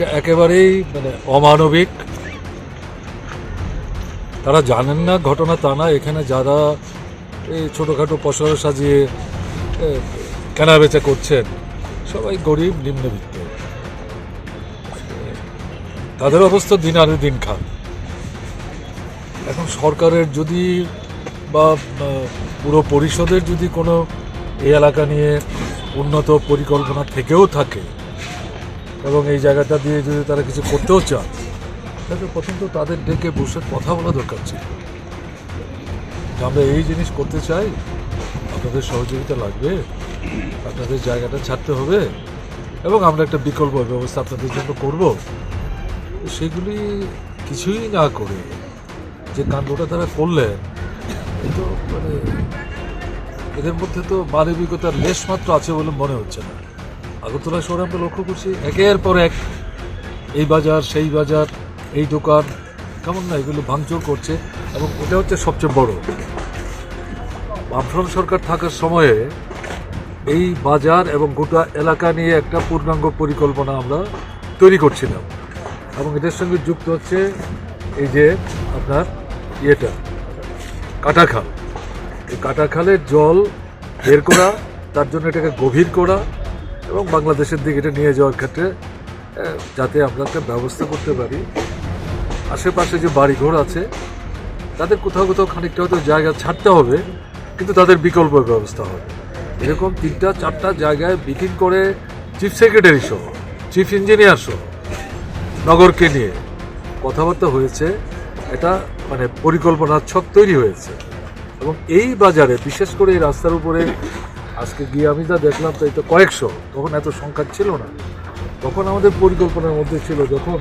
এটা একেবারেই মানে অমানবিক। তারা জানেন না, ঘটনা তা না, এখানে যারা এই ছোটোখাটো পশরা সাজিয়ে কেনা বেচা করছেন, সবাই গরিব, নিম্নবিত্ত। তাদের অবস্থা দিন আনে দিন খান। এখন সরকারের যদি বা, পুরো পরিষদের যদি কোনো এই এলাকা নিয়ে উন্নত পরিকল্পনা থেকেও থাকে এবং এই জায়গাটা দিয়ে যদি তারা কিছু করতেও চান তাহলে প্রথম তো তাদের ডেকে বসে কথা বলা দরকার ছিল। যে আমরা এই জিনিস করতে চাই, আপনাদের সহযোগিতা লাগবে, আপনাদের জায়গাটা ছাড়তে হবে, এবং আমরা একটা বিকল্প ব্যবস্থা আপনাদের জন্য করব। সেগুলি কিছুই না করে যে কাণ্ডটা তারা করলেন এ তো মানে এদের মধ্যে তো মানবিকতার লেশ মাত্র আছে বলে মনে হচ্ছে না। আগরতলা শহরে আমরা লক্ষ্য করছি একের পর এক এই বাজার, সেই বাজার, এই দোকান, কেমন না এগুলো ভাঙচুর করছে এবং এটা হচ্ছে সবচেয়ে বড়। বামফ্রন্ট সরকার থাকার সময়ে এই বাজার এবং গোটা এলাকা নিয়ে একটা পূর্ণাঙ্গ পরিকল্পনা আমরা তৈরি করছিলাম এবং এটার সঙ্গে যুক্ত হচ্ছে এই যে আপনার ইয়েটা কাটাখাল এই কাটাখালের জল বের করা, তার জন্য এটাকে গভীর করা এবং বাংলাদেশের দিকে এটা নিয়ে যাওয়ার ক্ষেত্রে যাতে আমরা একটা ব্যবস্থা করতে পারি। আশেপাশে যে বাড়িঘর আছে, তাদের কোথাও কোথাও খানিকটা হয়তো জায়গা ছাড়তে হবে, কিন্তু তাদের বিকল্প ব্যবস্থা হবে। এরকম তিনটা, চারটা জায়গায় মিটিং করে চিফ সেক্রেটারি সহ, চিফ ইঞ্জিনিয়ার সহ, নগরকে নিয়ে কথাবার্তা হয়েছে। এটা মানে পরিকল্পনার ছক তৈরি হয়েছে। এবং এই বাজারে, বিশেষ করে এই রাস্তার উপরে আজকে গিয়ে আমি যা দেখলাম, তাই তো কয়েকশো। তখন এত সংখ্যা ছিল না। তখন আমাদের পরিকল্পনার মধ্যে ছিল যখন